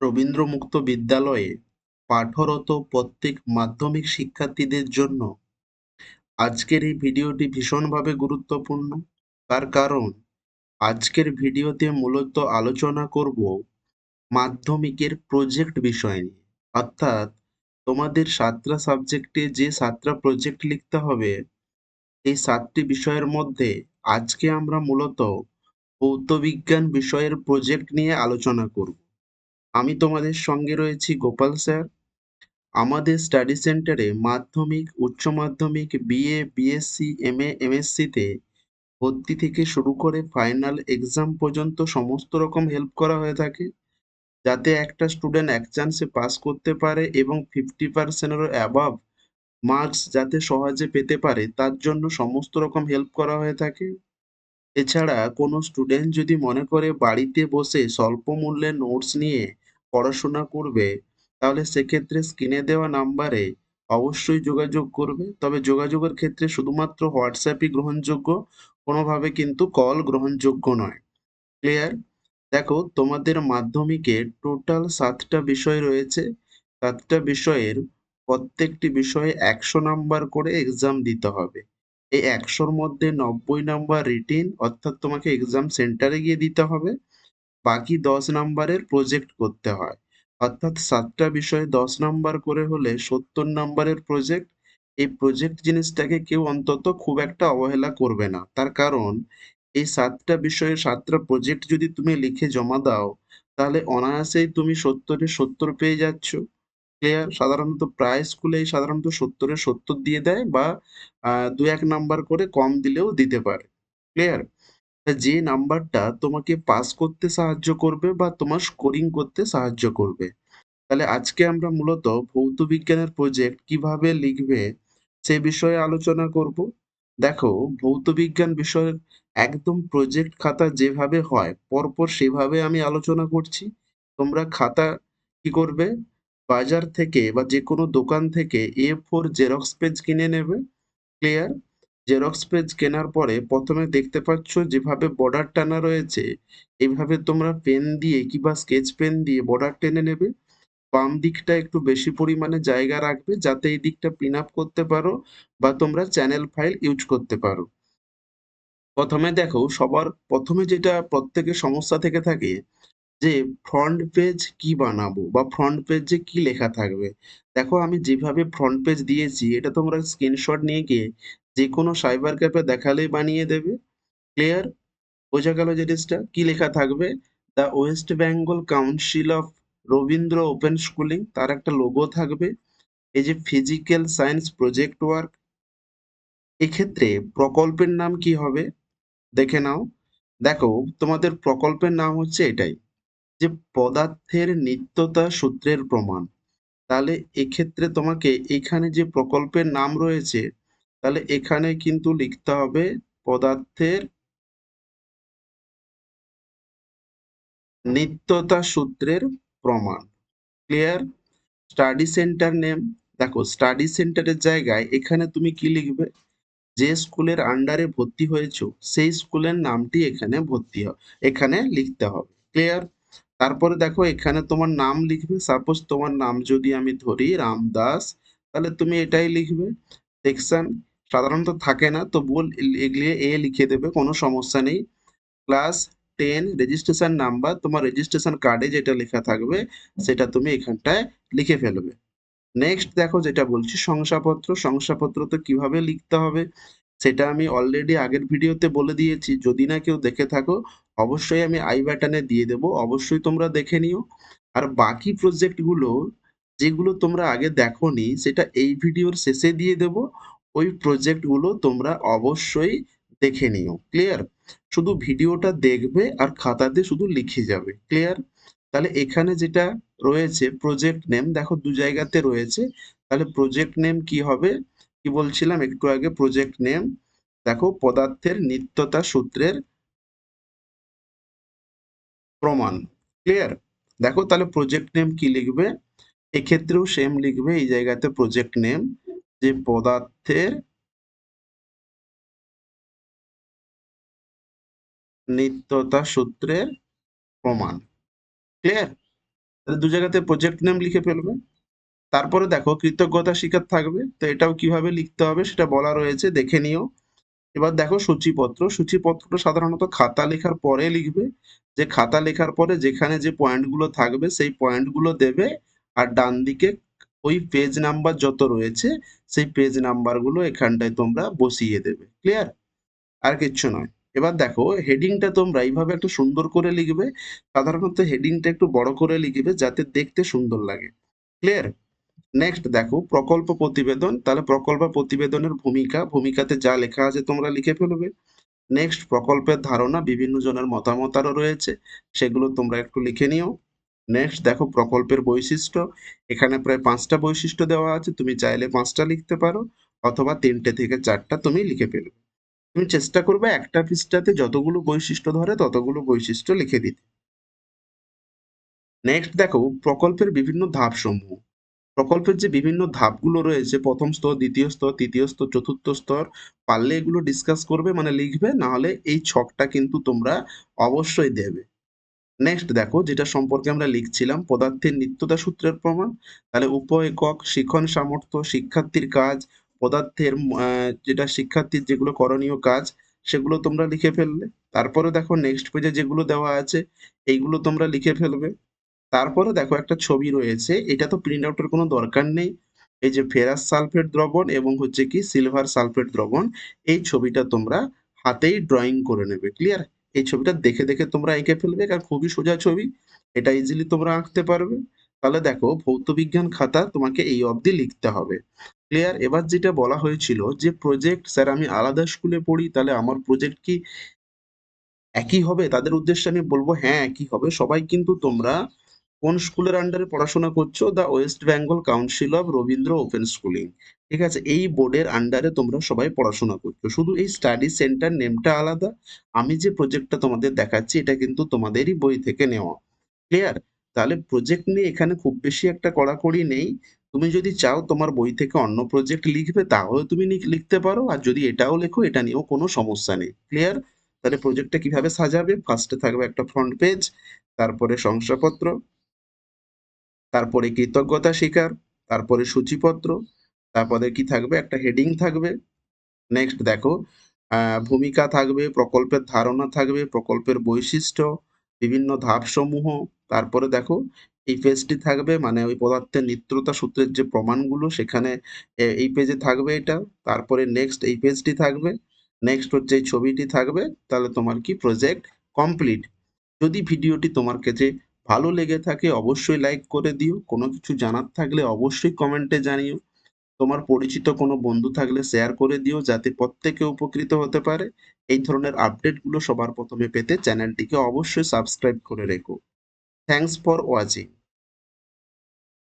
রবীন্দ্র মুক্ত বিদ্যালয়ে পাঠরত প্রত্যেক মাধ্যমিক শিক্ষার্থীদের জন্য। আজকের এই ভিডিওটি ভীষণভাবে গুরুত্বপূর্ণ। তার কারণ, আজকের ভিডিওতে মূলত আলোচনা করব মাধ্যমিকের প্রজেক্ট বিষয় নিয়ে। অর্থাৎ, তোমাদের সাতটা সাবজেক্টে যে সাতটা প্রজেক্ট লিখতে হবে, এই সাতটি বিষয়ের মধ্যে আজকে আমরা মূলত ভৌতবিজ্ঞান বিষয়ের প্রজেক্ট নিয়ে আলোচনা করব। আমি তোমাদের সঙ্গে রয়েছি, গোপাল স্যার। আমাদের স্টাডি সেন্টারে মাধ্যমিক, উচ্চ মাধ্যমিক BA BSc M A MA এমএসসিতে ভর্তি থেকে শুরু করে ফাইনাল এক্সাম পর্যন্ত সমস্ত রকম হেল্প করা হয়ে থাকে, যাতে একটা স্টুডেন্ট এক চান্সে পাস করতে পারে এবং ফিফটি পার্সেন্টেরও অ্যাবাভ মার্কস যাতে সহজে পেতে পারে, তার জন্য সমস্ত রকম হেল্প করা হয়ে থাকে। এছাড়া কোনো স্টুডেন্ট যদি মনে করে বাড়িতে বসে স্বল্প মূল্যে নোটস নিয়ে পড়াশোনা করবে, তাহলে সেক্ষেত্রে স্ক্রিনে দেওয়া নাম্বারে অবশ্যই যোগাযোগ করবে। তবে যোগাযোগের ক্ষেত্রে শুধুমাত্র হোয়াটসঅ্যাপই গ্রহণযোগ্য, কোনোভাবে কিন্তু কল গ্রহণযোগ্য নয়। ক্লিয়ার দেখো, তোমাদের মাধ্যমিকে টোটাল সাতটা বিষয় রয়েছে। সাতটা বিষয়ের প্রত্যেকটি বিষয়ে একশো নাম্বার করে এক্সাম দিতে হবে। এই একশোর মধ্যে নব্বই নাম্বার রিটিন অর্থাৎ তোমাকে এক্সাম সেন্টারে গিয়ে দিতে হবে। বাকি দশ নাম্বারের প্রজেক্ট করতে হয়। অর্থাৎ সাতটা বিষয়ে দশ নাম্বার করে হলে সত্তর নাম্বারের প্রজেক্ট এই প্রজেক্ট জিনিসটাকে কেউ অন্তত খুব একটা অবহেলা করবে না। তার কারণ, এই সাতটা বিষয়ে সাতটা প্রজেক্ট যদি তুমি লিখে জমা দাও, তাহলে অনায়াসেই তুমি সত্তরে সত্তর পেয়ে যাচ্ছ। ক্লিয়ার সাধারণত প্রায় স্কুলেই সাধারণত সত্তরে সত্তর দিয়ে দেয় বা দু এক নাম্বার করে কম দিলেও দিতে পারে। ক্লিয়ার যে নাম্বারটা তোমাকে পাস করতে সাহায্য করবে বা তোমার স্কোরিং করতে সাহায্য করবে। তাহলে আজকে আমরা মূলত ভৌত বিজ্ঞানের প্রজেক্ট কীভাবে লিখবে সে বিষয়ে আলোচনা করব। দেখো, ভৌত বিজ্ঞান বিষয়ের একদম প্রজেক্ট খাতা যেভাবে হয়, পরপর সেভাবে আমি আলোচনা করছি। তোমরা খাতা কি করবে? বাজার থেকে বা যে কোনো দোকান থেকে এ ফোর জেরক্স পেজ কিনে নেবে। ক্লিয়ার জেরক্স পেজ কেনার পরে প্রথমে দেখতে পাচ্ছ যেভাবে বর্ডার টানা রয়েছে এইভাবে তোমরা পেন দিয়ে কিংবা স্কেচ পেন দিয়ে বর্ডার টেনে নেবে। বাম দিকটা একটু বেশি পরিমাণে জায়গা রাখবে যাতে এই দিকটা পিন আপ করতে পারো বা তোমরা চ্যানেল ফাইল ইউজ করতে পারো। প্রথমে দেখো, সবার প্রথমে যেটা প্রত্যেকের সমস্যা থেকে থাকে যে ফ্রন্ট পেজ কি বানাবো বা ফ্রন্ট পেজে কি লেখা থাকবে? দেখো, আমি যেভাবে ফ্রন্ট পেজ দিয়েছি, এটা তোমরা স্ক্রিনশট নিয়ে গিয়ে যে কোনো সাইবার ক্যাফে দেখালেই বানিয়ে দেবে। ক্লিয়ার বোঝা গেল জিনিসটা? কি লেখা থাকবে? The West Bengal council of Rabindra open schooling তার একটা লোগো থাকবে। এই যে ফিজিক্যাল সায়েন্স প্রজেক্ট ওয়ার্ক এক্ষেত্রে প্রকল্পের নাম কি হবে? দেখে নাও। দেখো, তোমাদের প্রকল্পের নাম হচ্ছে এটাই। যে পদার্থের নিত্যতা সূত্রের প্রমাণ। তাহলে এক্ষেত্রে তোমাকে এখানে যে প্রকল্পের নাম রয়েছে, তাহলে এখানে কিন্তু লিখতে হবে পদার্থের নিত্যতা সূত্রের প্রমাণ। ক্লিয়ার স্টাডি সেন্টার নেম দেখো স্টাডি সেন্টারের জায়গায় এখানে তুমি কি লিখবে? যে স্কুলের আন্ডারে ভর্তি হয়েছো, সেই স্কুলের নামটি এখানে ভর্তি এখানে লিখতে হবে। ক্লিয়ার তারপরে দেখো এখানে তোমার নাম লিখবে। সাপোজ তোমার নাম যদি আমি ধরি রামদাস, তাহলে তুমি এটাই লিখবে। সেকশন সাধারণত থাকে না তো বল এগলিয়ে এ লিখে দেবে, কোনো সমস্যা নেই। ক্লাস টেন রেজিস্ট্রেশন নাম্বার তোমার রেজিস্ট্রেশন কার্ডে যেটা লেখা থাকবে, সেটা তুমি এখানটায় লিখে ফেলবে। নেক্সট দেখো যেটা বলছি, শংসাপত্র। শংসাপত্র তো কীভাবে লিখতে হবে? সেটা আমি অলরেডি আগের ভিডিওতে বলে দিয়েছি। যদি না কেউ দেখে থাকো, অবশ্যই আমি আই বাটনে দিয়ে দেবো। অবশ্যই তোমরা দেখে নিও। আর বাকি প্রজেক্টগুলো যেগুলো তোমরা আগে দেখোনি, সেটা এই ভিডিওর শেষে দিয়ে দেব। ওই প্রজেক্টগুলো তোমরা অবশ্যই দেখে নিও। ক্লিয়ার শুধু ভিডিওটা দেখবে আর খাতাতে শুধু লিখে যাবে। ক্লিয়ার তাহলে এখানে যেটা রয়েছে প্রজেক্ট নেম দেখো দু জায়গাতে রয়েছে। তাহলে প্রজেক্ট নেম কি হবে? কি বলছিলাম? একটু আগে প্রজেক্ট নেম দেখো, পদার্থের নিত্যতা সূত্রের প্রমাণ। ক্লিয়ার দেখো, তাহলে প্রজেক্ট নেম কি লিখবে? এক্ষেত্রেও সেম লিখবে, এই জায়গাতে প্রজেক্ট নেম যে পদার্থের নিত্যতা সূত্রের প্রমাণ। ক্লিয়ার তাহলে দু জায়গাতে প্রজেক্ট নেম লিখে ফেলবে। তারপরে দেখো কৃতজ্ঞতা স্বীকার থাকবে, তো এটাও কীভাবে লিখতে হবে সেটা বলা রয়েছে, দেখে নিও। এবার দেখো সূচিপত্র, সূচিপত্রটা সাধারণত খাতা লেখার পরে লিখবে। যে খাতা লেখার পরে যেখানে যে পয়েন্টগুলো থাকবে সেই পয়েন্টগুলো দেবে আর ডান দিকে ওই পেজ নাম্বার যত রয়েছে সেই পেজ নাম্বারগুলো এখানটায় তোমরা বসিয়ে দেবে ক্লিয়ার আর কিচ্ছু নয়। এবার দেখো হেডিংটা তোমরা এইভাবে একটু সুন্দর করে লিখবে, সাধারণত হেডিংটা একটু বড় করে লিখবে যাতে দেখতে সুন্দর লাগে ক্লিয়ার নেক্সট দেখো, প্রকল্প প্রতিবেদন। তাহলে প্রকল্প প্রতিবেদনের ভূমিকা, ভূমিকাতে যা লেখা আছে তোমরা লিখে ফেলবে। নেক্সট প্রকল্পের ধারণা, বিভিন্ন জনের মতামত আরও রয়েছে, সেগুলো তোমরা একটু লিখে নিও। নেক্সট দেখো, প্রকল্পের বৈশিষ্ট্য। এখানে প্রায় পাঁচটা বৈশিষ্ট্য দেওয়া আছে, তুমি চাইলে পাঁচটা লিখতে পারো, অথবা তিনটে থেকে চারটা তুমি লিখে ফেলবে। তুমি চেষ্টা করবে একটা পৃষ্ঠাতে যতগুলো বৈশিষ্ট্য ধরে, ততগুলো বৈশিষ্ট্য লিখে দিতে। নেক্সট দেখো, প্রকল্পের বিভিন্ন ধাপ সমূহ প্রকল্পের যে বিভিন্ন ধাপগুলো রয়েছে, প্রথম স্তর, দ্বিতীয় স্তর, তৃতীয় স্তর, চতুর্থ স্তর, পারলে এগুলো ডিসকাস করবে মানে লিখবে না হলে এই ছকটা কিন্তু তোমরা অবশ্যই দেবে। নেক্সট দেখো, যেটা সম্পর্কে আমরা লিখছিলাম, পদার্থের নিত্যতা সূত্রের প্রমাণ, তাহলে উপ একক শিক্ষণ সামর্থ্য, শিক্ষার্থীর কাজ, পদার্থের যেটা শিক্ষার্থীর যেগুলো করণীয় কাজ, সেগুলো তোমরা লিখে ফেললে। তারপরে দেখো নেক্সট পেজে যেগুলো দেওয়া আছে, এইগুলো তোমরা লিখে ফেলবে। তারপরে দেখো একটা ছবি রয়েছে, এটা তো প্রিন্ট আউটের কোনো দরকার নেই। এই যে ফেরাস সালফেট দ্রবণ এবং হচ্ছে কি সিলভার সালফেট দ্রবণ, এই ছবিটা তোমরা হাতেই ড্রয়িং করে নেবে ক্লিয়ার এই ছবিটা দেখে দেখে তোমরা এঁকে ফেলবে, কারণ খুবই সোজা ছবি, এটা ইজিলি তোমরা আঁকতে পারবে। তাহলে দেখো, ভৌতবিজ্ঞান খাতা তোমাকে এই অবধি লিখতে হবে। ক্লিয়ার এবার যেটা বলা হয়েছিল যে প্রজেক্ট স্যার আমি আলাদা স্কুলে পড়ি, তাহলে আমার প্রজেক্ট কি একই হবে? তাদের উদ্দেশ্যে আমি বলব হ্যাঁ একই হবে। সবাই কিন্তু তোমরা কোন স্কুলের আন্ডারে পড়াশোনা করছ? The West Bengal council of Rabindra open schooling ঠিক আছে? এই বোর্ডের আন্ডারে তোমরা সবাই পড়াশোনা করছ। শুধু এই স্টাডি সেন্টার নেমটা আলাদা। আমি যে প্রজেক্টটা তোমাদের দেখাচ্ছি, এটা কিন্তু তোমাদেরই বই থেকে নেওয়া। ক্লিয়ার তাহলে প্রজেক্ট নিয়ে এখানে খুব বেশি একটা কড়াকড়ি নেই। তুমি যদি চাও তোমার বই থেকে অন্য প্রজেক্ট লিখবে, তাহলে তুমি লিখতে পারো। আর যদি এটাও লেখো, এটা নিয়েও কোনো সমস্যা নেই। ক্লিয়ার তাহলে প্রজেক্টটা কীভাবে সাজাবে? ফার্স্টে থাকবে একটা ফ্রন্ট পেজ তারপরে শংসাপত্র তারপরে কৃতজ্ঞতা স্বীকার, তারপরে সূচিপত্র, তারপরে কি থাকবে? একটা হেডিং থাকবে। নেক্সট দেখো ভূমিকা থাকবে, প্রকল্পের ধারণা থাকবে, প্রকল্পের বৈশিষ্ট্য, বিভিন্ন ধাপসমূহ। তারপরে দেখো, এই পেজটি থাকবে মানে ওই পদার্থের নিত্যতা সূত্রের যে প্রমাণগুলো, সেখানে এই পেজে থাকবে এটা। তারপরে নেক্সট এই পেজটি থাকবে। নেক্সট হচ্ছে এই ছবিটি থাকবে। তাহলে তোমার কি? প্রজেক্ট কমপ্লিট যদি ভিডিওটি তোমার কাছে ভালো লেগে থাকে অবশ্যই লাইক করে দিও। কোনো কিছু জানার থাকলে অবশ্যই কমেন্টে জানিও। তোমার পরিচিত কোনো বন্ধু থাকলে শেয়ার করে দিও যাতে প্রত্যেকে উপকৃত হতে পারে। এই ধরনের আপডেটগুলো সবার প্রথমে পেতে চ্যানেলটিকে অবশ্যই সাবস্ক্রাইব করে রেখো। Thanks for watching